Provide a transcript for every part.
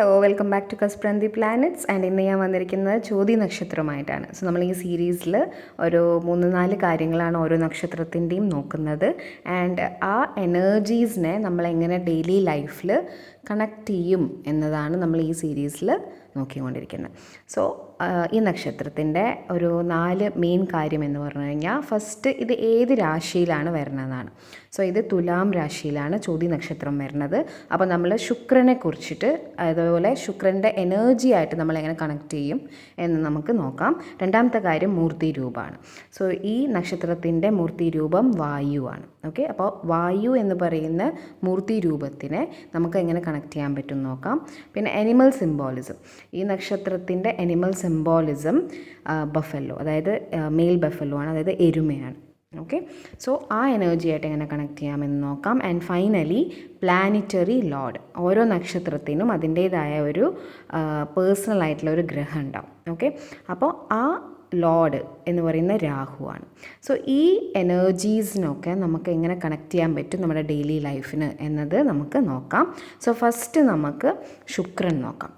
Hello welcome back to കസ്പ്രൻ the planets and ഇന്ന് ഞാൻ വന്നിരിക്കുന്നത് ചോതി നക്ഷത്രമായിട്ടാണ്. സോ നമ്മൾ ഈ സീരീസിൽ ഒരു മൂന്ന് നാല് കാര്യങ്ങളാണ് ഓരോ നക്ഷത്രത്തിന്റെയും നോക്കുന്നത്. ആൻഡ് ആ എനർജീസിനെ നമ്മൾ എങ്ങനെ ഡെയിലി ലൈഫിൽ കണക്ട് ചെയ്യും എന്നതാണ് നമ്മൾ ഈ സീരീസിൽ നോക്കിക്കൊണ്ടിരിക്കുന്നത്. സോ ഈ നക്ഷത്രത്തിന്റെ ഒരു നാല് മെയിൻ കാര്യം എന്ന് പറഞ്ഞു കഴിഞ്ഞാൽ ഫസ്റ്റ് ഇത് ഏത് രാശിയിലാണ് വരണതെന്നാണ്. സോ ഇത് തുലാം രാശിയിലാണ് ചോതി നക്ഷത്രം വരുന്നത് അപ്പോൾ നമ്മൾ ശുക്രനെ കുറിച്ചിട്ട് അതുപോലെ ശുക്രന്റെ എനർജി ആയിട്ട് നമ്മൾ എങ്ങനെ കണക്ട് ചെയ്യും എന്ന് നമുക്ക് നോക്കാം. രണ്ടാമത്തെ കാര്യം മൂർത്തി രൂപമാണ്. സോ ഈ നക്ഷത്രത്തിന്റെ മൂർത്തി രൂപം വായുവാണ് ഓക്കെ അപ്പോൾ വായു എന്ന് പറയുന്ന മൂർത്തി രൂപത്തിനെ നമുക്ക് എങ്ങനെ കണക്ട് ചെയ്യാൻ പറ്റും നോക്കാം. പിന്നെ അനിമൽ സിംബോളിസം ഈ നക്ഷത്രത്തിന്റെ അനിമൽ സിംബോളിസം ബഫല്ലോ അതായത് മെയിൽ ബഫല്ലോ ആണ് അതായത് എരുമയാണ്. ഓക്കെ സോ ആ എനർജി ആയിട്ട് എങ്ങനെ കണക്ട് ചെയ്യാമെന്ന് നോക്കാം. ആൻഡ് ഫൈനലി പ്ലാനിറ്ററി ലോഡ് ഓരോ നക്ഷത്രത്തിനും അതിന്റേതായ ഒരു പേഴ്സണൽ ആയിട്ടുള്ള ഒരു ഗ്രഹം ഉണ്ടാവും. ഓക്കെ അപ്പോൾ ആ ലോഡ് എന്ന് പറയുന്ന രാഹുവാണ് സോ ഈ എനർജീസിനൊക്കെ നമുക്ക് എങ്ങനെ കണക്ട് ചെയ്യാൻ പറ്റും നമ്മുടെ ഡെയിലി ലൈഫിന് എന്നത് നമുക്ക് നോക്കാം. സോ ഫസ്റ്റ് നമുക്ക് ശുക്രൻ നോക്കാം.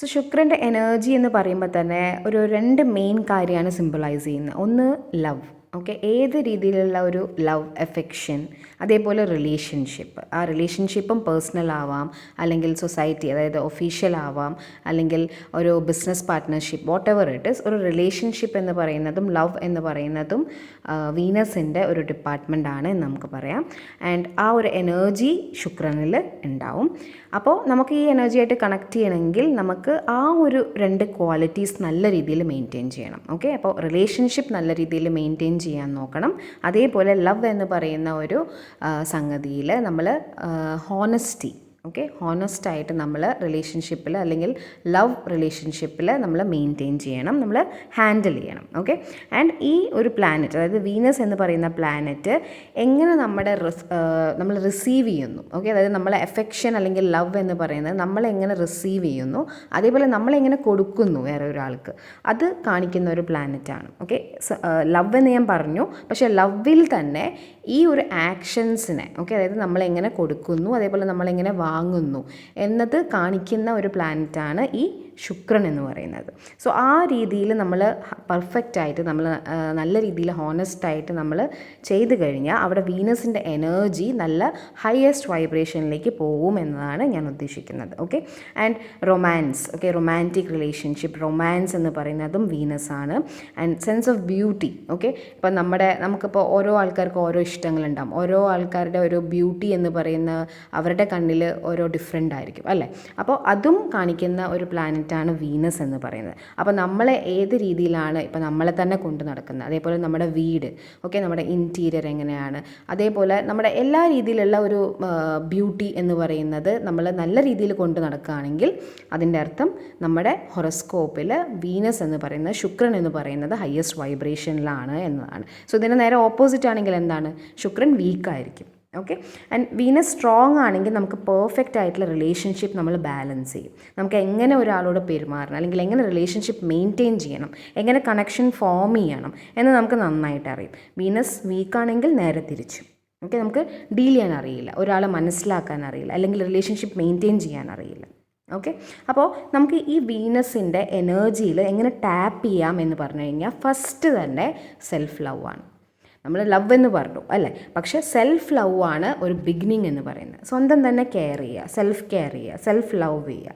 സോ ശുക്രന്റെ എനർജി എന്ന് പറയുമ്പോൾ തന്നെ ഒരു രണ്ട് മെയിൻ കാര്യമാണ് സിമ്പിളൈസ് ചെയ്യുന്നത്. ഒന്ന് ലവ് ഓക്കെ? ഏത് രീതിയിലുള്ള ഒരു ലവ് എഫെക്ഷൻ അതേപോലെ റിലേഷൻഷിപ്പ്? ആ റിലേഷൻഷിപ്പും പേഴ്സണൽ ആവാം അല്ലെങ്കിൽ സൊസൈറ്റി അതായത് ഒഫീഷ്യൽ ആവാം അല്ലെങ്കിൽ ഒരു business partnership whatever it is ഒരു റിലേഷൻഷിപ്പ് എന്ന് പറയുന്നതും ലവ് എന്ന് പറയുന്നതും വീനസിന്റെ ഒരു ഡിപ്പാർട്ട്മെന്റ് ആണ് എന്ന് നമുക്ക് പറയാം. ആൻഡ് ആ ഒരു എനർജി ശുക്രനിൽ ഉണ്ടാവും. അപ്പോൾ നമുക്ക് ഈ എനർജിയായിട്ട് കണക്ട് ചെയ്യണമെങ്കിൽ നമുക്ക് ആ ഒരു രണ്ട് ക്വാളിറ്റീസ് നല്ല രീതിയിൽ മെയിന്റെയിൻ ചെയ്യണം. ഓക്കെ? അപ്പോൾ റിലേഷൻഷിപ്പ് നല്ല രീതിയിൽ മെയിന്റെയിൻ ചെയ്യാൻ നോക്കണം. അതേപോലെ ലവ് എന്ന് പറയുന്ന ഒരു സംഗതിയിൽ നമ്മൾ ഹോണസ്റ്റി ഓക്കെ ഹോണസ്റ്റ് ആയിട്ട് നമ്മൾ റിലേഷൻഷിപ്പിൽ അല്ലെങ്കിൽ ലവ് റിലേഷൻഷിപ്പിൽ നമ്മൾ മെയിന്റെയിൻ ചെയ്യണം നമ്മൾ ഹാൻഡിൽ ചെയ്യണം. ഓക്കെ ആൻഡ് ഈ ഒരു പ്ലാനറ്റ് അതായത് വീനസ് എന്ന് പറയുന്ന പ്ലാനറ്റ് എങ്ങനെ നമ്മുടെ നമ്മൾ റിസീവ് ചെയ്യുന്നു? ഓക്കെ അതായത് നമ്മളെ എഫെക്ഷൻ അല്ലെങ്കിൽ ലവ് എന്ന് പറയുന്നത് നമ്മളെങ്ങനെ റിസീവ് ചെയ്യുന്നു? അതേപോലെ നമ്മളെങ്ങനെ കൊടുക്കുന്നു വേറെ ഒരാൾക്ക്? അത് കാണിക്കുന്ന ഒരു പ്ലാനറ്റാണ് ഓക്കെ ലവ് എന്ന് ഞാൻ പറഞ്ഞു. പക്ഷേ ലവിൽ തന്നെ ഈ ഒരു ആക്ഷൻസിനെ ഓക്കെ അതായത് നമ്മളെങ്ങനെ കൊടുക്കുന്നു അതേപോലെ നമ്മളെങ്ങനെ വാങ്ങുന്നു. എന്നത് കാണിക്കുന്ന ഒരു പ്ലാനറ്റാണ് ഈ ശുക്രൻ എന്ന് പറയുന്നത്. സോ ആ രീതിയിൽ നമ്മൾ പെർഫെക്റ്റ് ആയിട്ട് നമ്മൾ നല്ല രീതിയിൽ ഹോണസ്റ്റ് ആയിട്ട് നമ്മൾ ചെയ്തു കഴിഞ്ഞാൽ അവിടെ വീനസിന്റെ എനർജി നല്ല ഹയസ്റ്റ് വൈബ്രേഷനിലേക്ക് പോകും എന്നതാണ് ഞാൻ ഉദ്ദേശിക്കുന്നത്. Okay and romance okay romantic relationship romance എന്ന് പറയുന്നതും വീനസ് ആണ്. And sense of beauty okay ഇപ്പം നമ്മുടെ നമുക്കിപ്പോൾ ഓരോ ആൾക്കാർക്ക് ഓരോ ഇഷ്ടങ്ങളുണ്ടാകും ഓരോ ആൾക്കാരുടെ ഒരു ബ്യൂട്ടി എന്ന് പറയുന്ന അവരുടെ കണ്ണിൽ ഓരോ ഡിഫറെന്റ് ആയിരിക്കും അല്ലേ? അപ്പോൾ അതും കാണിക്കുന്ന ഒരു പ്ലാനറ്റ് ആണ് വീനസ് എന്ന് പറയുന്നത്. അപ്പോൾ നമ്മളെ ഏത് രീതിയിലാണ് ഇപ്പോൾ നമ്മളെ തന്നെ കൊണ്ടു നടക്കുന്നത്? അതേപോലെ നമ്മുടെ വീട് ഓക്കെ നമ്മുടെ ഇന്റീരിയർ എങ്ങനെയാണ്? അതേപോലെ നമ്മുടെ എല്ലാ രീതിയിലുള്ള ഒരു ബ്യൂട്ടി എന്ന് പറയുന്നത് നമ്മൾ നല്ല രീതിയിൽ കൊണ്ടു നടക്കുകയാണെങ്കിൽ അതിന്റെ അർത്ഥം നമ്മുടെ ഹൊറസ്കോപ്പിൽ വീനസ് എന്ന് പറയുന്നത് ശുക്രൻ എന്ന് പറയുന്നത് ഹയസ്റ്റ് വൈബ്രേഷനിലാണ് എന്നതാണ്. സോ ഇതിന് നേരെ ഓപ്പോസിറ്റ് ആണെങ്കിൽ എന്താണ്? ശുക്രൻ വീക്കായിരിക്കും ഓക്കെ ആൻഡ് വീനസ് സ്ട്രോങ് ആണെങ്കിൽ നമുക്ക് പെർഫെക്റ്റ് ആയിട്ടുള്ള റിലേഷൻഷിപ്പ് നമ്മൾ ബാലൻസ് ചെയ്യും. നമുക്ക് എങ്ങനെ ഒരാളോട് പെരുമാറണം അല്ലെങ്കിൽ എങ്ങനെ റിലേഷൻഷിപ്പ് മെയിന്റെയിൻ ചെയ്യണം എങ്ങനെ കണക്ഷൻ ഫോം ചെയ്യണം എന്ന് നമുക്ക് നന്നായിട്ട് അറിയും. വീനസ് വീക്കാണെങ്കിൽ നേരെ തിരിച്ചു. ഓക്കെ നമുക്ക് ഡീൽ ചെയ്യാൻ അറിയില്ല ഒരാളെ മനസ്സിലാക്കാൻ അറിയില്ല അല്ലെങ്കിൽ റിലേഷൻഷിപ്പ് മെയിന്റെയിൻ ചെയ്യാൻ അറിയില്ല. ഓക്കെ അപ്പോൾ നമുക്ക് ഈ വീനസിന്റെ എനർജിയിൽ എങ്ങനെ ടാപ്പ് ചെയ്യാം എന്ന് പറഞ്ഞു കഴിഞ്ഞാൽ ഫസ്റ്റ് തന്നെ സെൽഫ് ലവ് ആണ്. നമ്മൾ ലവ് എന്ന് പറഞ്ഞു അല്ലേ? പക്ഷേ സെൽഫ് ലവ് ആണ് ഒരു ബിഗിനിങ് എന്ന് പറയുന്നത്. സ്വന്തം തന്നെ കെയർ ചെയ്യുക സെൽഫ് കെയർ ചെയ്യുക സെൽഫ് ലവ് ചെയ്യുക.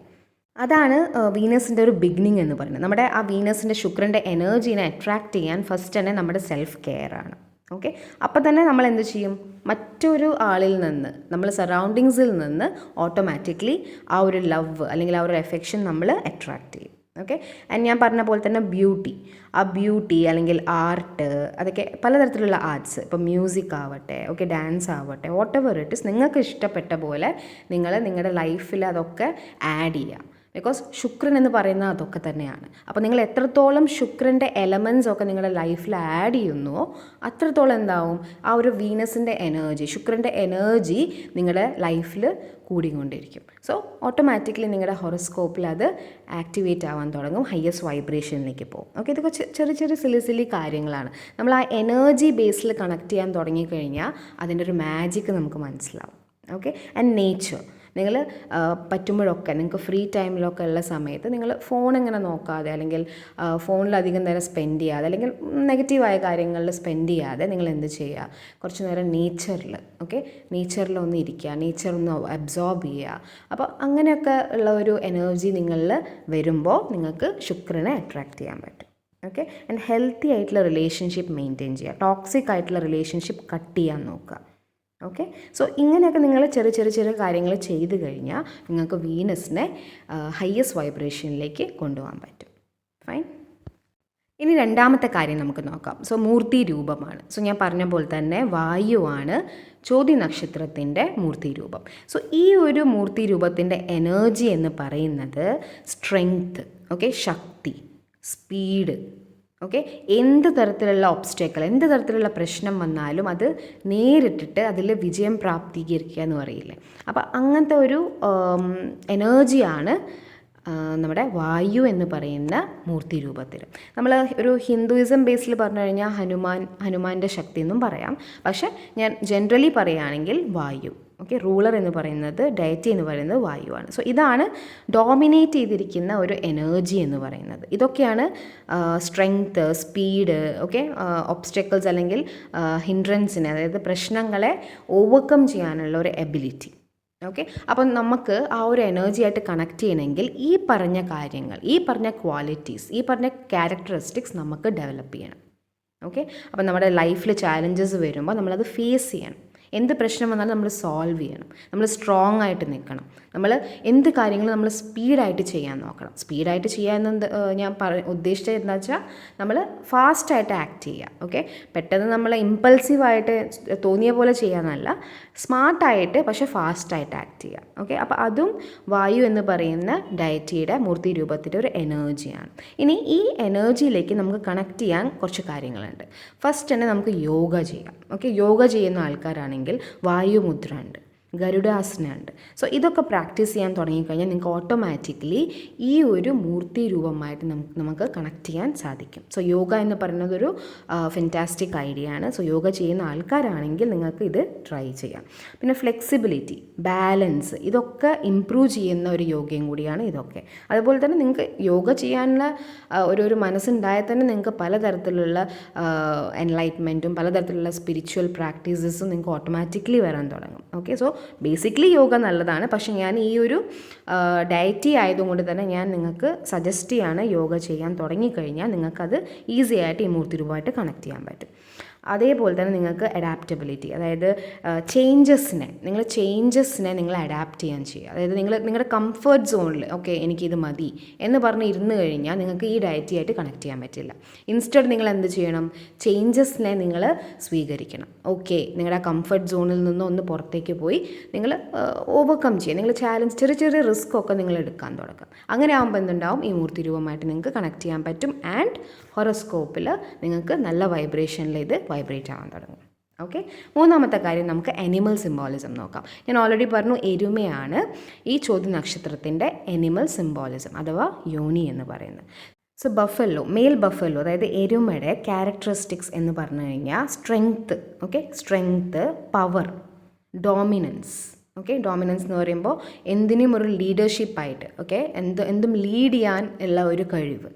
അതാണ് വീനസിന്റെ ഒരു ബിഗിനിങ് എന്ന് പറയുന്നത്. നമ്മുടെ ആ വീനസിന്റെ ശുക്രന്റെ എനർജീനെ അട്രാക്റ്റ് ചെയ്യാൻ ഫസ്റ്റ് തന്നെ നമ്മുടെ സെൽഫ് കെയർ ആണ്. ഓക്കെ അപ്പോൾ തന്നെ നമ്മൾ എന്ത് ചെയ്യും? മറ്റൊരു ആളിൽ നിന്ന് നമ്മൾ സറൗണ്ടിങ്സിൽ നിന്ന് ഓട്ടോമാറ്റിക്കലി ആ ഒരു ലവ് അല്ലെങ്കിൽ ആ ഒരു എഫെക്ഷൻ നമ്മൾ അട്രാക്റ്റ് ചെയ്യും. ഓക്കെ ആൻഡ് ഞാൻ പറഞ്ഞ പോലെ തന്നെ ബ്യൂട്ടി ആ ബ്യൂട്ടി അല്ലെങ്കിൽ ആർട്ട് അതൊക്കെ പലതരത്തിലുള്ള ആർട്സ് ഇപ്പോൾ മ്യൂസിക് ആവട്ടെ ഓക്കെ ഡാൻസ് ആവട്ടെ വാട്ട് എവർ ഇറ്റ് ഇസ് നിങ്ങൾക്ക് ഇഷ്ടപ്പെട്ട പോലെ നിങ്ങൾ നിങ്ങളുടെ ലൈഫിൽ അതൊക്കെ ആഡ് ചെയ്യാം ബിക്കോസ് ശുക്രൻ എന്ന് പറയുന്നത് അതൊക്കെ തന്നെയാണ്. അപ്പോൾ നിങ്ങൾ എത്രത്തോളം ശുക്രന്റെ എലമെൻസ് ഒക്കെ നിങ്ങളുടെ ലൈഫിൽ ആഡ് ചെയ്യുന്നുവോ അത്രത്തോളം എന്താവും? ആ ഒരു വീനസിന്റെ എനർജി ശുക്രന്റെ എനർജി നിങ്ങളുടെ ലൈഫിൽ കൂടിക്കൊണ്ടിരിക്കും. സോ ഓട്ടോമാറ്റിക്കലി നിങ്ങളുടെ ഹൊറോസ്കോപ്പിൽ അത് ആക്ടിവേറ്റ് ആവാൻ തുടങ്ങും ഹയസ്റ്റ് വൈബ്രേഷനിലേക്ക് പോകും. ഓക്കെ ഇതൊക്കെ ചെറിയ ചെറിയ സിലി സിലി കാര്യങ്ങളാണ്. നമ്മൾ ആ എനർജി ബേസിൽ കണക്ട് ചെയ്യാൻ തുടങ്ങിക്കഴിഞ്ഞാൽ അതിന്റെ ഒരു മാജിക്ക് നമുക്ക് മനസ്സിലാവും. ഓക്കെ ആൻഡ് നേച്ചർ നിങ്ങൾ പറ്റുമ്പോഴൊക്കെ നിങ്ങൾക്ക് ഫ്രീ ടൈമിലൊക്കെ ഉള്ള സമയത്ത് നിങ്ങൾ ഫോൺ ഇങ്ങനെ നോക്കാതെ അല്ലെങ്കിൽ ഫോണിൽ അധികം നേരം സ്പെൻഡ് ചെയ്യാതെ അല്ലെങ്കിൽ നെഗറ്റീവായ കാര്യങ്ങളിൽ സ്പെൻഡ് ചെയ്യാതെ നിങ്ങൾ എന്ത് ചെയ്യുക? കുറച്ച് നേരം നേച്ചറിൽ ഓക്കെ നേച്ചറിൽ ഒന്ന് ഇരിക്കുക നേച്ചർ ഒന്ന് അബ്സോർബ് ചെയ്യുക. അപ്പോൾ അങ്ങനെയൊക്കെ ഉള്ള ഒരു എനർജി നിങ്ങളിൽ വരുമ്പോൾ നിങ്ങൾക്ക് ശുക്രനെ അട്രാക്റ്റ് ചെയ്യാൻ പറ്റും ഓക്കെ ആൻഡ് ഹെൽത്തി ആയിട്ടുള്ള റിലേഷൻഷിപ്പ് മെയിന്റെയിൻ ചെയ്യുക ടോക്സിക് ആയിട്ടുള്ള റിലേഷൻഷിപ്പ് കട്ട് ചെയ്യാൻ നോക്കുക. ഓക്കെ സോ ഇങ്ങനെയൊക്കെ നിങ്ങൾ ചെറിയ ചെറിയ ചെറിയ കാര്യങ്ങൾ ചെയ്ത് കഴിഞ്ഞാൽ നിങ്ങൾക്ക് വീനസിനെ ഹയസ്റ്റ് വൈബ്രേഷനിലേക്ക് കൊണ്ടുപോകാൻ പറ്റും. ഫൈൻ ഇനി രണ്ടാമത്തെ കാര്യം നമുക്ക് നോക്കാം. സോ മൂർത്തി രൂപമാണ്. സോ ഞാൻ പറഞ്ഞ പോലെ തന്നെ വായുവാണ് ചോദ്യ നക്ഷത്രത്തിന്റെ മൂർത്തി രൂപം. സോ ഈ ഒരു മൂർത്തി രൂപത്തിന്റെ എനർജി എന്ന് പറയുന്നത് സ്ട്രെങ്ത് ഓക്കെ ശക്തി സ്പീഡ് ഓക്കെ? എന്ത് തരത്തിലുള്ള ഒബ്സ്റ്റേക്കിൾ എന്ത് തരത്തിലുള്ള പ്രശ്നം വന്നാലും അത് നേരിട്ടിട്ട് അതിൽ വിജയം പ്രാപ്തീകരിക്കുക എന്ന് പറയില്ലേ? അപ്പോൾ അങ്ങനത്തെ ഒരു എനർജിയാണ് നമ്മുടെ വായു എന്ന് പറയുന്ന മൂർത്തി രൂപത്തിൽ. നമ്മൾ ഒരു ഹിന്ദുയിസം ബേസിൽ പറഞ്ഞു കഴിഞ്ഞാൽ ഹനുമാൻ ഹനുമാന്റെ ശക്തി എന്നും പറയാം. പക്ഷേ ഞാൻ ജനറലി പറയുകയാണെങ്കിൽ വായു. ഓക്കെ റൂളർ എന്ന് പറയുന്നത് ഡയറ്റി എന്ന് പറയുന്നത് വായുവാണ്. സോ ഇതാണ് ഡോമിനേറ്റ് ചെയ്തിരിക്കുന്ന ഒരു എനർജി എന്ന് പറയുന്നത്. ഇതൊക്കെയാണ് സ്ട്രെങ്ത്ത് സ്പീഡ് ഓക്കെ ഒബ്സ്റ്റക്കിൾസ് അല്ലെങ്കിൽ ഹിൻഡ്രൻസിനെ അതായത് പ്രശ്നങ്ങളെ ഓവർകം ചെയ്യാനുള്ള ഒരു എബിലിറ്റി ഓക്കെ അപ്പം നമുക്ക് ആ ഒരു എനർജി ആയിട്ട് കണക്ട് ചെയ്യണമെങ്കിൽ ഈ പറഞ്ഞ കാര്യങ്ങൾ ഈ പറഞ്ഞ ക്വാളിറ്റീസ് ഈ പറഞ്ഞ ക്യാരക്ടറിസ്റ്റിക്സ് നമുക്ക് ഡെവലപ്പ് ചെയ്യണം. ഓക്കെ അപ്പം നമ്മുടെ ലൈഫിൽ ചാലഞ്ചസ് വരുമ്പോൾ നമ്മളത് ഫേസ് ചെയ്യണം. എന്ത് പ്രശ്നം വന്നാലും നമ്മൾ സോൾവ് ചെയ്യണം. നമ്മൾ സ്ട്രോങ് ആയിട്ട് നിൽക്കണം. നമ്മൾ എന്ത് കാര്യങ്ങളും നമ്മൾ സ്പീഡായിട്ട് ചെയ്യാൻ നോക്കണം. സ്പീഡായിട്ട് ചെയ്യാമെന്ന് ഞാൻ പറ ഉദ്ദേശിച്ചത് എന്താ വെച്ചാൽ നമ്മൾ ഫാസ്റ്റായിട്ട് ആക്ട് ചെയ്യുക ഓക്കെ? പെട്ടെന്ന് നമ്മൾ ഇമ്പൾസീവായിട്ട് തോന്നിയ പോലെ ചെയ്യാമെന്നല്ല സ്മാർട്ടായിട്ട് പക്ഷേ ഫാസ്റ്റായിട്ട് ആക്ട് ചെയ്യുക ഓക്കെ? അപ്പോൾ അതും വായു എന്ന് പറയുന്ന ഡയറ്റിയുടെ മൂർത്തി രൂപത്തിന്റെ ഒരു എനർജിയാണ്. ഇനി ഈ എനർജിയിലേക്ക് നമുക്ക് കണക്ട് ചെയ്യാൻ കുറച്ച് കാര്യങ്ങളുണ്ട്. ഫസ്റ്റ് തന്നെ നമുക്ക് യോഗ ചെയ്യാം ഓക്കെ? യോഗ ചെയ്യുന്ന ആൾക്കാരാണെങ്കിൽ വായുമുദ്ര ഉണ്ട്. ഗരുഡാസന ഉണ്ട് സോ ഇതൊക്കെ പ്രാക്ടീസ് ചെയ്യാൻ തുടങ്ങിക്കഴിഞ്ഞാൽ നിങ്ങൾക്ക് ഓട്ടോമാറ്റിക്കലി ഈ ഒരു മൂർത്തി രൂപമായിട്ട് നമുക്ക് നമുക്ക് കണക്ട് ചെയ്യാൻ സാധിക്കും. സോ യോഗ എന്ന് പറയുന്നത് ഒരു ഫെന്റാസ്റ്റിക് ഐഡിയ ആണ്. സോ യോഗ ചെയ്യുന്ന ആൾക്കാരാണെങ്കിൽ നിങ്ങൾക്ക് ഇത് ട്രൈ ചെയ്യാം. പിന്നെ ഫ്ലെക്സിബിലിറ്റി ബാലൻസ് ഇതൊക്കെ ഇമ്പ്രൂവ് ചെയ്യുന്ന ഒരു യോഗയും കൂടിയാണ് ഇതൊക്കെ. അതുപോലെ തന്നെ നിങ്ങൾക്ക് യോഗ ചെയ്യാനുള്ള ഒരു ഒരു മനസ്സുണ്ടായാൽ തന്നെ നിങ്ങൾക്ക് പലതരത്തിലുള്ള എൻലൈറ്റ്മെന്റും പലതരത്തിലുള്ള സ്പിരിച്വൽ പ്രാക്ടീസസും നിങ്ങൾക്ക് ഓട്ടോമാറ്റിക്കലി വരാൻ തുടങ്ങും. ഓക്കെ സോ ബേസിക്കലി യോഗ നല്ലതാണ്. പക്ഷേ ഞാൻ ഈ ഒരു ഡയറ്റി ആയതുകൊണ്ട് തന്നെ ഞാൻ നിങ്ങൾക്ക് സജസ്റ്റ് ചെയ്യാണ് യോഗ ചെയ്യാൻ തുടങ്ങിക്കഴിഞ്ഞാൽ നിങ്ങൾക്കത് ഈസി ആയിട്ട് ഈ മൂർത്തി രൂപമായിട്ട് കണക്ട് ചെയ്യാൻ പറ്റും. അതേപോലെ തന്നെ നിങ്ങൾക്ക് അഡാപ്റ്റബിലിറ്റി അതായത് ചേഞ്ചസിനെ നിങ്ങൾ ചേഞ്ചസിനെ നിങ്ങൾ അഡാപ്റ്റ് ചെയ്യാൻ ചെയ്യുക. അതായത് നിങ്ങൾ നിങ്ങളുടെ കംഫർട്ട് സോണിൽ ഓക്കെ എനിക്കിത് മതി എന്ന് പറഞ്ഞ് ഇരുന്ന് കഴിഞ്ഞാൽ നിങ്ങൾക്ക് ഈ ഡയറ്റിയായിട്ട് കണക്ട് ചെയ്യാൻ പറ്റില്ല. ഇൻസ്റ്റഡ് നിങ്ങൾ എന്ത് ചെയ്യണം? ചേഞ്ചസിനെ നിങ്ങൾ സ്വീകരിക്കണം. ഓക്കെ നിങ്ങളുടെ കംഫർട്ട് സോണിൽ നിന്ന് ഒന്ന് പുറത്തേക്ക് പോയി നിങ്ങൾ ഓവർകം ചെയ്യുക. നിങ്ങൾ ചാലഞ്ച് ചെറിയ ചെറിയ റിസ്ക് ഒക്കെ നിങ്ങൾ എടുക്കാൻ തുടങ്ങും അങ്ങനെ ആകുമ്പോൾ എന്തുണ്ടാവും? ഈ മൂർത്തി രൂപമായിട്ട് നിങ്ങൾക്ക് കണക്ട് ചെയ്യാൻ പറ്റും. ആൻഡ് ഹൊറോസ്കോപ്പിൽ നിങ്ങൾക്ക് നല്ല വൈബ്രേഷനിൽ ഇത് വൈബ്രേറ്റ് ആവാൻ തുടങ്ങും. ഓക്കെ മൂന്നാമത്തെ കാര്യം നമുക്ക് അനിമൽ സിംബോളിസം നോക്കാം. ഞാൻ ഓൾറെഡി പറഞ്ഞു എരുമയാണ് ഈ ചോദ്യ നക്ഷത്രത്തിന്റെ അനിമൽ സിംബോളിസം അഥവാ യോനി എന്ന് പറയുന്നത്. സോ ബഫല്ലോ മെയിൽ ബഫല്ലോ അതായത് എരുമയുടെ ക്യാരക്ടറിസ്റ്റിക്സ് എന്ന് പറഞ്ഞു കഴിഞ്ഞാൽ strength okay strength power dominance okay dominance എന്ന് പറയുമ്പോൾ എന്തിനും ഒരു ലീഡർഷിപ്പായിട്ട് ഓക്കെ എന്ത് എന്തും ലീഡ് ചെയ്യാൻ ഉള്ള ഒരു കഴിവ്.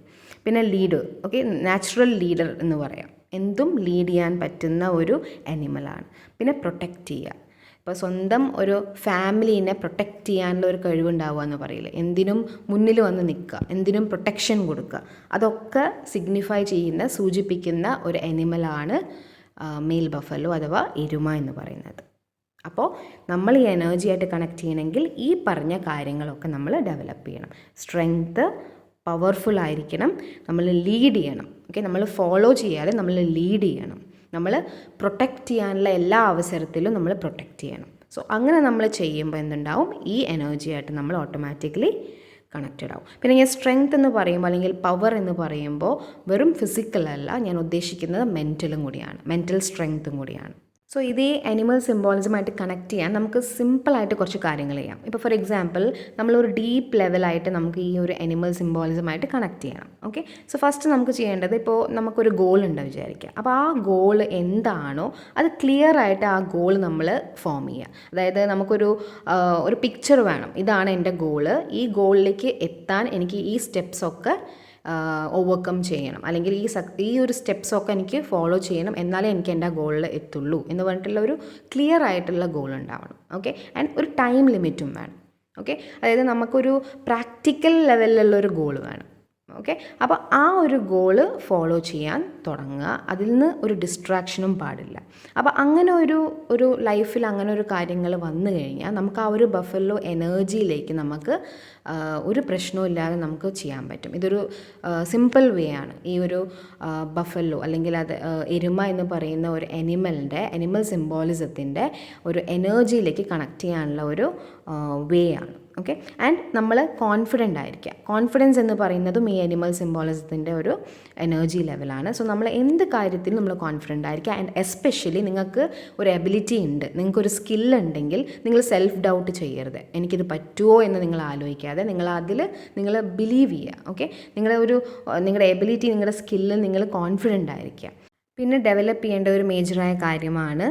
പിന്നെ ലീഡ് ഓക്കെ നാച്ചുറൽ ലീഡർ എന്ന് പറയാം. എന്തും ലീഡ് ചെയ്യാൻ പറ്റുന്ന ഒരു അനിമലാണ് പിന്നെ പ്രൊട്ടക്റ്റ് ചെയ്യുക. ഇപ്പോൾ സ്വന്തം ഒരു ഫാമിലീനെ പ്രൊട്ടക്റ്റ് ചെയ്യാനുള്ള ഒരു കഴിവുണ്ടാവുക എന്ന് പറയില്ല? എന്തിനും മുന്നിൽ വന്ന് നിൽക്കുക. എന്തിനും പ്രൊട്ടക്ഷൻ കൊടുക്കുക. അതൊക്കെ സിഗ്നിഫൈ ചെയ്യുന്ന സൂചിപ്പിക്കുന്ന ഒരു അനിമലാണ് മെയിൽ ബഫലോ അഥവാ എരുമ എന്ന് പറയുന്നത്. അപ്പോൾ നമ്മൾ ഈ എനർജിയായിട്ട് കണക്ട് ചെയ്യണമെങ്കിൽ ഈ പറഞ്ഞ കാര്യങ്ങളൊക്കെ നമ്മൾ ഡെവലപ്പ് ചെയ്യണം. സ്ട്രെങ്ത്ത് പവർഫുൾ ആയിരിക്കണം. നമ്മൾ ലീഡ് ചെയ്യണം. ഓക്കെ നമ്മൾ ഫോളോ ചെയ്യാതെ നമ്മൾ ലീഡ് ചെയ്യണം. നമ്മൾ പ്രൊട്ടക്റ്റ് ചെയ്യാനുള്ള എല്ലാ അവസരത്തിലും നമ്മൾ പ്രൊട്ടക്റ്റ് ചെയ്യണം. സോ അങ്ങനെ നമ്മൾ ചെയ്യുമ്പോൾ എന്തുണ്ടാവും? ഈ എനർജിയായിട്ട് നമ്മൾ ഓട്ടോമാറ്റിക്കലി കണക്റ്റഡ് ആവും. പിന്നെ ഞാൻ സ്ട്രെങ്ത് എന്ന് പറയുമ്പോൾ അല്ലെങ്കിൽ പവർ എന്ന് പറയുമ്പോൾ വെറും ഫിസിക്കൽ അല്ല. ഞാൻ ഉദ്ദേശിക്കുന്നത് മെന്റലും കൂടിയാണ്. മെന്റൽ സ്ട്രെങ്ത്തും കൂടിയാണ്. സോ ഇതേ അനിമൽ സിംബോളിസമായിട്ട് കണക്ട് ചെയ്യാൻ നമുക്ക് സിമ്പിളായിട്ട് കുറച്ച് കാര്യങ്ങൾ ചെയ്യാം. ഇപ്പോൾ ഫോർ എക്സാമ്പിൾ നമ്മളൊരു ഡീപ്പ് ലെവലായിട്ട് നമുക്ക് ഈ ഒരു അനിമൽ സിംബോളിസമായിട്ട് കണക്ട് ചെയ്യണം. ഓക്കെ സോ ഫസ്റ്റ് നമുക്ക് ചെയ്യേണ്ടത് ഇപ്പോൾ നമുക്കൊരു ഗോൾ ഉണ്ട് വിചാരിക്കുക. അപ്പോൾ ആ ഗോൾ എന്താണോ അത് ക്ലിയർ ആയിട്ട് ആ ഗോൾ നമ്മൾ ഫോം ചെയ്യുക. അതായത് നമുക്കൊരു ഒരു പിക്ചർ വേണം. ഇതാണ് എന്റെ ഗോൾ ഈ ഗോളിലേക്ക് എത്താൻ എനിക്ക് ഈ സ്റ്റെപ്സൊക്കെ ഓവർകം ചെയ്യണം. അല്ലെങ്കിൽ ഈ ഈ ഒരു സ്റ്റെപ്സൊക്കെ എനിക്ക് ഫോളോ ചെയ്യണം. എന്നാലേ എനിക്ക് എന്റെ ഗോളിൽ എത്തുള്ളൂ എന്ന് പറഞ്ഞിട്ടുള്ള ഒരു ക്ലിയർ ആയിട്ടുള്ള ഗോൾ ഉണ്ടാവണം. ഓക്കെ ആൻഡ് ഒരു ടൈം ലിമിറ്റും വേണം. ഓക്കെ അതായത് നമുക്കൊരു പ്രാക്ടിക്കൽ ലെവലിലുള്ള ഒരു ഗോൾ വേണം. ഓക്കെ? അപ്പോൾ ആ ഒരു ഗോൾ ഫോളോ ചെയ്യാൻ തുടങ്ങുക. അതിൽ നിന്ന് ഒരു ഡിസ്ട്രാക്ഷനും പാടില്ല. അപ്പോൾ അങ്ങനെ ഒരു ഒരു ലൈഫിൽ അങ്ങനെ ഒരു കാര്യങ്ങൾ വന്നു കഴിഞ്ഞാൽ നമുക്ക് ആ ഒരു ബഫലോ എനർജിയിലേക്ക് നമുക്ക് ഒരു പ്രശ്നവും ഇല്ലാതെ നമുക്ക് ചെയ്യാൻ പറ്റും. ഇതൊരു സിമ്പിൾ വേ ആണ്. ഈ ഒരു ബഫല്ലോ അല്ലെങ്കിൽ അത് എരുമ എന്ന് പറയുന്ന ഒരു എനിമലിന്റെ എനിമൽ സിംബോളിസത്തിന്റെ ഒരു എനർജിയിലേക്ക് കണക്ട് ചെയ്യാനുള്ള ഒരു വേ ആണ്. ഓക്കെ ആൻഡ് നമ്മൾ കോൺഫിഡന്റ് ആയിരിക്കുക. കോൺഫിഡൻസ് എന്ന് പറയുന്നതും ഈ അനിമൽ സിംബോളിസത്തിന്റെ ഒരു എനർജി ലെവലാണ് സോ നമ്മൾ എന്ത് കാര്യത്തിൽ നമ്മൾ കോൺഫിഡന്റ് ആയിരിക്കുക. ആൻഡ് എസ്പെഷ്യലി നിങ്ങൾക്ക് ഒരു എബിലിറ്റി ഉണ്ട്. നിങ്ങൾക്കൊരു സ്കിൽ ഉണ്ടെങ്കിൽ നിങ്ങൾ സെൽഫ് ഡൗട്ട് ചെയ്യരുത്. എനിക്കിത് പറ്റുമോ എന്ന് നിങ്ങൾ ആലോചിക്കാതെ നിങ്ങൾ അതിൽ നിങ്ങൾ ബിലീവ് ചെയ്യുക. ഓക്കെ നിങ്ങളുടെ ഒരു നിങ്ങളുടെ എബിലിറ്റി നിങ്ങളുടെ സ്കില്ല് നിങ്ങൾ കോൺഫിഡന്റ് ആയിരിക്കുക. പിന്നെ ഡെവലപ്പ് ചെയ്യേണ്ട ഒരു മേജറായ കാര്യമാണ്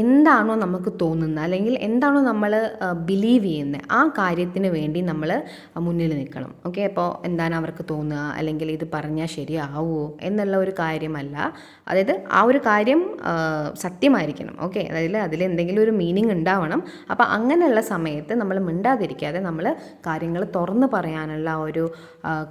എന്താണോ നമുക്ക് തോന്നുന്നത് അല്ലെങ്കിൽ എന്താണോ നമ്മൾ ബിലീവ് ചെയ്യുന്നത് ആ കാര്യത്തിന് വേണ്ടി നമ്മൾ മുന്നിൽ നിൽക്കണം. ഓക്കെ അപ്പോൾ എന്താണ് അവർക്ക് തോന്നുക? അല്ലെങ്കിൽ ഇത് പറഞ്ഞാൽ ശരിയാവുമോ എന്നുള്ള ഒരു കാര്യമല്ല. അതായത് ആ ഒരു കാര്യം സത്യമായിരിക്കണം. ഓക്കെ അതായത് അതിൽ എന്തെങ്കിലും ഒരു മീനിങ് ഉണ്ടാവണം. അപ്പോൾ അങ്ങനെയുള്ള സമയത്ത് നമ്മൾ മിണ്ടാതിരിക്കാതെ നമ്മൾ കാര്യങ്ങൾ തുറന്ന് പറയാനുള്ള ഒരു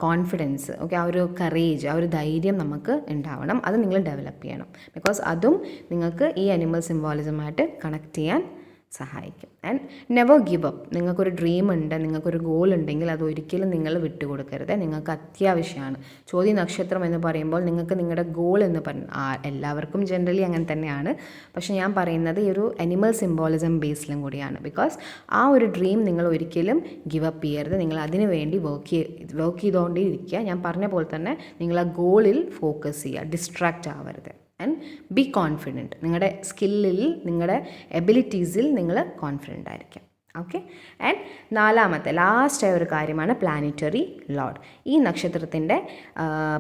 കോൺഫിഡൻസ് ഓക്കെ ആ ഒരു കറേജ് ആ ഒരു ധൈര്യം നമുക്ക് ഉണ്ടാവണം. അത് നിങ്ങൾ ഡെവലപ്പ് ചെയ്യണം. ബിക്കോസ് അതും നിങ്ങൾക്ക് ഈ അനിമൽ സിംബോളിസമായിട്ട് കണക്ട് ചെയ്യാൻ സഹായിക്കും. ആൻഡ് നെവർ ഗിവ് അപ്പ് നിങ്ങൾക്കൊരു ഡ്രീം ഉണ്ട് നിങ്ങൾക്കൊരു ഗോൾ ഉണ്ടെങ്കിൽ അത് ഒരിക്കലും നിങ്ങൾ വിട്ടുകൊടുക്കരുത് നിങ്ങൾക്ക് അത്യാവശ്യമാണ്. ചോദ്യ നക്ഷത്രം എന്ന് പറയുമ്പോൾ നിങ്ങൾക്ക് നിങ്ങളുടെ ഗോൾ എന്ന് പറഞ്ഞ എല്ലാവർക്കും ജനറലി അങ്ങനെ തന്നെയാണ്. പക്ഷേ ഞാൻ പറയുന്നത് ഈ ഒരു അനിമൽ സിംബോളിസം ബേസിലും കൂടിയാണ്. ബിക്കോസ് ആ ഒരു ഡ്രീം നിങ്ങൾ ഒരിക്കലും ഗിവ് അപ്പ് ചെയ്യരുത്. നിങ്ങൾ അതിന് വേണ്ടി വർക്ക് വർക്ക് ചെയ്തുകൊണ്ടേ ഇരിക്കുക ഞാൻ പറഞ്ഞ പോലെ തന്നെ നിങ്ങൾ ആ ഗോളിൽ ഫോക്കസ് ചെയ്യുക. ഡിസ്ട്രാക്റ്റ് ആവരുത്. ആൻഡ് ബി കോൺഫിഡന്റ് നിങ്ങളുടെ സ്കില്ലിൽ നിങ്ങളുടെ എബിലിറ്റീസിൽ നിങ്ങൾ കോൺഫിഡന്റ് ആയിരിക്കാം. ഓക്കെ ആൻഡ് നാലാമത്തെ ലാസ്റ്റ് ഒരു കാര്യമാണ് പ്ലാനറ്ററി ലോഡ് ഈ നക്ഷത്രത്തിന്റെ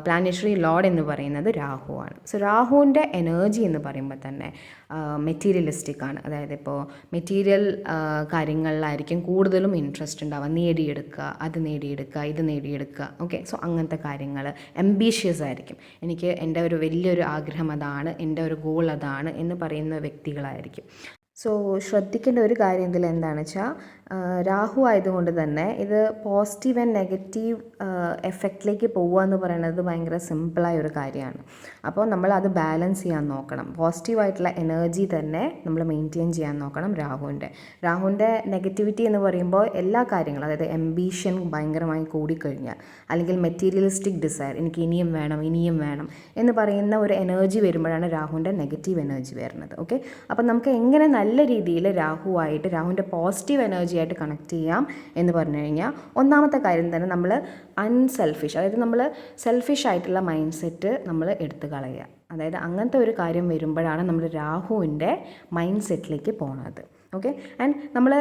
പ്ലാനറ്ററി ലോഡ് എന്ന് പറയുന്നത് രാഹുവാണ്. സോ രാഹുവിന്റെ എനർജി എന്ന് പറയുമ്പോൾ തന്നെ മെറ്റീരിയലിസ്റ്റിക് ആണ്. അതായത് ഇപ്പോൾ മെറ്റീരിയൽ കാര്യങ്ങളിലായിരിക്കും കൂടുതലും ഇൻട്രസ്റ്റ് ഉണ്ടാവുക. നേടിയെടുക്കുക അത് നേടിയെടുക്കുക ഇത് നേടിയെടുക്കുക. ഓക്കെ സോ അങ്ങനത്തെ കാര്യങ്ങൾ എംബീഷ്യസ് ആയിരിക്കും. എനിക്ക് എന്റെ ഒരു വലിയൊരു ആഗ്രഹം അതാണ് എന്റെ ഒരു ഗോൾ അതാണ് എന്ന് പറയുന്ന വ്യക്തികളായിരിക്കും. സോ ശ്രദ്ധിക്കേണ്ട ഒരു കാര്യം ഇതിൽ എന്താണെന്ന് വെച്ചാൽ രാഹു ആയതുകൊണ്ട് തന്നെ ഇത് പോസിറ്റീവ് ആൻഡ് നെഗറ്റീവ് എഫക്റ്റിലേക്ക് പോവുക എന്ന് പറയുന്നത് ഭയങ്കര സിമ്പിളായ ഒരു കാര്യമാണ്. അപ്പോൾ നമ്മൾ അത് ബാലൻസ് ചെയ്യാൻ നോക്കണം. പോസിറ്റീവായിട്ടുള്ള എനർജി തന്നെ നമ്മൾ മെയിന്റെയിൻ ചെയ്യാൻ നോക്കണം രാഹുവിന്റെ. രാഹുവിന്റെ നെഗറ്റിവിറ്റി എന്ന് പറയുമ്പോൾ എല്ലാ കാര്യങ്ങളും അതായത് എംബീഷൻ ഭയങ്കരമായി കൂടിക്കഴിഞ്ഞാൽ അല്ലെങ്കിൽ മെറ്റീരിയലിസ്റ്റിക് ഡിസയർ എനിക്ക് ഇനിയും വേണം ഇനിയും വേണം എന്ന് പറയുന്ന ഒരു എനർജി വരുമ്പോഴാണ് രാഹുവിന്റെ നെഗറ്റീവ് എനർജി വരുന്നത്. ഓക്കെ അപ്പോൾ നമുക്ക് എങ്ങനെ നല്ല രീതിയിൽ രാഹുവായിട്ട് രാഹുവിന്റെ പോസിറ്റീവ് എനർജി ആയിട്ട് കണക്ട് ചെയ്യാം എന്ന് പറഞ്ഞു കഴിഞ്ഞാൽ ഒന്നാമത്തെ കാര്യം തന്നെ നമ്മൾ അൺസെൽഫിഷ് അതായത് നമ്മൾ സെൽഫിഷ് ആയിട്ടുള്ള മൈൻഡ് സെറ്റ് നമ്മൾ എടുത്തു കളയുക. അതായത് അങ്ങനത്തെ ഒരു കാര്യം വരുമ്പോഴാണ് നമ്മൾ രാഹുവിന്റെ മൈൻഡ് സെറ്റിലേക്ക് പോണത്. ഓക്കെ ആൻഡ് നമ്മൾ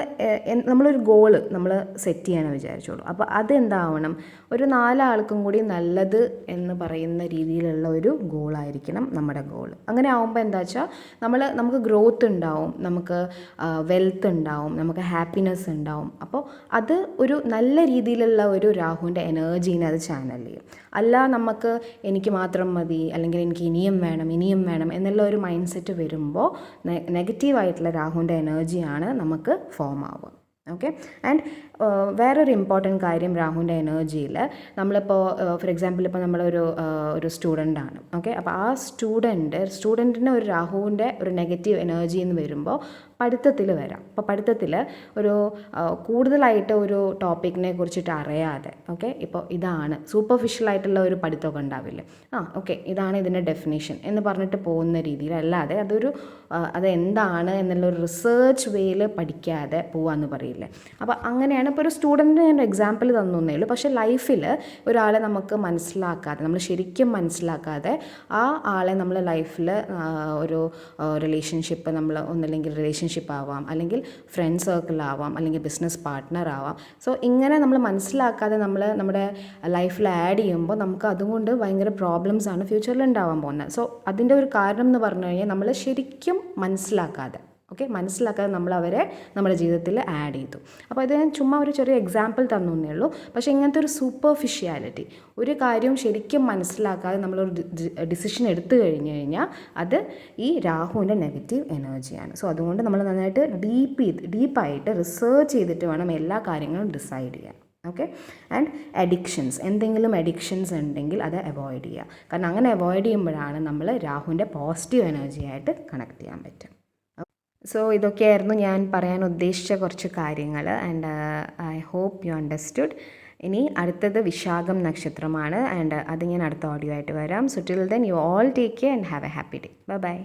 നമ്മളൊരു ഗോൾ നമ്മൾ സെറ്റ് ചെയ്യാനാണ് വിചാരിച്ചോളൂ. അപ്പോൾ അതെന്താവണം? ഒരു നാലാൾക്കും കൂടി നല്ലത് എന്ന് പറയുന്ന രീതിയിലുള്ള ഒരു ഗോളായിരിക്കണം നമ്മുടെ ഗോൾ അങ്ങനെ ആവുമ്പോൾ എന്താ വെച്ചാൽ നമ്മൾ നമുക്ക് ഗ്രോത്ത് ഉണ്ടാവും നമുക്ക് വെൽത്ത് ഉണ്ടാവും നമുക്ക് ഹാപ്പിനെസ് ഉണ്ടാവും. അപ്പോൾ അത് ഒരു നല്ല രീതിയിലുള്ള ഒരു രാഹുവിന്റെ എനർജീനെ അത് ചാനൽ ചെയ്യും. അല്ല നമുക്ക് എനിക്ക് മാത്രം മതി അല്ലെങ്കിൽ എനിക്ക് ഇനിയും വേണം ഇനിയും വേണം എന്നുള്ള ഒരു മൈൻഡ് സെറ്റ് വരുമ്പോൾ നെഗറ്റീവായിട്ടുള്ള രാഹുവിന്റെ എനർജിയാണ് നമുക്ക് ഫോം ആവുക. ഓക്കെ ആൻഡ് വേറൊരു ഇമ്പോർട്ടന്റ് കാര്യം രാഹുവിന്റെ എനർജിയിൽ നമ്മളിപ്പോൾ ഫോർ എക്സാമ്പിൾ ഇപ്പോൾ നമ്മളൊരു ഒരു സ്റ്റുഡന്റ് ആണ്. ഓക്കെ അപ്പോൾ ആ സ്റ്റുഡന്റ് സ്റ്റുഡന്റിന് ഒരു രാഹുവിന്റെ ഒരു നെഗറ്റീവ് എനർജി എന്ന് വരുമ്പോൾ പഠിത്തത്തിൽ വരാം. അപ്പോൾ പഠിത്തത്തിൽ ഒരു കൂടുതലായിട്ട് ഒരു ടോപ്പിക്കിനെ കുറിച്ചിട്ട് അറിയാതെ ഓക്കെ ഇപ്പോൾ ഇതാണ് സൂപ്പർഫിഷ്യലായിട്ടുള്ള ഒരു പഠിത്തമൊക്കെ ഉണ്ടാവില്ലേ? ആ ഓക്കെ ഇതാണ് ഇതിന്റെ ഡെഫിനേഷൻ എന്ന് പറഞ്ഞിട്ട് പോകുന്ന രീതിയിലല്ലാതെ അതൊരു അതെന്താണ് എന്നുള്ള ഒരു റിസേർച്ച് വേയിൽ പഠിക്കാതെ പോകാമെന്ന് പറയില്ലേ? അപ്പോൾ അങ്ങനെയാണ് ഇപ്പോൾ ഒരു സ്റ്റുഡന്റിന് ഞാൻ എക്സാമ്പിൾ തന്നേ ഉള്ളൂ. പക്ഷേ ലൈഫിൽ ഒരാളെ നമുക്ക് മനസ്സിലാക്കാതെ നമ്മൾ ശരിക്കും മനസ്സിലാക്കാതെ ആ ആളെ നമ്മൾ ലൈഫിൽ ഒരു റിലേഷൻഷിപ്പ് നമ്മൾ ഒന്നില്ലെങ്കിൽ റിലേഷൻഷിപ്പ് ആവാം അല്ലെങ്കിൽ ഫ്രണ്ട് സർക്കിൾ ആവാം അല്ലെങ്കിൽ ബിസിനസ് പാർട്ട്ണർ ആവാം. സോ ഇങ്ങനെ നമ്മൾ മനസ്സിലാക്കാതെ നമ്മൾ നമ്മുടെ ലൈഫിൽ ആഡ് ചെയ്യുമ്പോൾ നമുക്ക് അതുകൊണ്ട് ഭയങ്കര പ്രോബ്ലംസ് ആണ് ഫ്യൂച്ചറിൽ ഉണ്ടാവാൻ പോകുന്നത്. സോ അതിന്റെ ഒരു കാരണം എന്ന് പറഞ്ഞു കഴിഞ്ഞാൽ നമ്മൾ ശരിക്കും മനസ്സിലാക്കാതെ ഓക്കെ? മനസ്സിലാക്കാതെ നമ്മൾ അവരെ നമ്മുടെ ജീവിതത്തിൽ ആഡ് ചെയ്തു. അപ്പോൾ അത് ഞാൻ ചുമ്മാ ഒരു ചെറിയ എക്സാമ്പിൾ തന്നു എന്നേ ഉള്ളൂ. പക്ഷേ ഇങ്ങനത്തെ ഒരു സൂപ്പർഫിഷ്യാലിറ്റി ഒരു കാര്യം ശരിക്കും മനസ്സിലാക്കാതെ നമ്മളൊരു ഡിസിഷൻ എടുത്തു കഴിഞ്ഞു കഴിഞ്ഞാൽ അത് ഈ രാഹുവിന്റെ നെഗറ്റീവ് എനർജിയാണ് സോ അതുകൊണ്ട് നമ്മൾ നന്നായിട്ട് ഡീപ്പ് ചെയ്ത് ഡീപ്പായിട്ട് റിസർച്ച് ചെയ്തിട്ട് വേണം എല്ലാ കാര്യങ്ങളും ഡിസൈഡ് ചെയ്യാൻ. ഓക്കെ? ആൻഡ് അഡിക്ഷൻസ് എന്തെങ്കിലും അഡിക്ഷൻസ് ഉണ്ടെങ്കിൽ അത് അവോയ്ഡ് ചെയ്യുക. കാരണം അങ്ങനെ അവോയ്ഡ് ചെയ്യുമ്പോഴാണ് നമ്മൾ രാഹുവിന്റെ പോസിറ്റീവ് എനർജിയായിട്ട് കണക്ട് ചെയ്യാൻ പറ്റും സോ ഇതൊക്കെയായിരുന്നു ഞാൻ പറയാൻ ഉദ്ദേശിച്ച കുറച്ച് കാര്യങ്ങൾ. And I hope you understood ഇനി അടുത്തത് വിശാഖം നക്ഷത്രമാണ്. ആൻഡ് അത് ഞാൻ അടുത്ത ഓഡിയോ ആയിട്ട് വരാം. So till then you all take care and have a happy day bye bye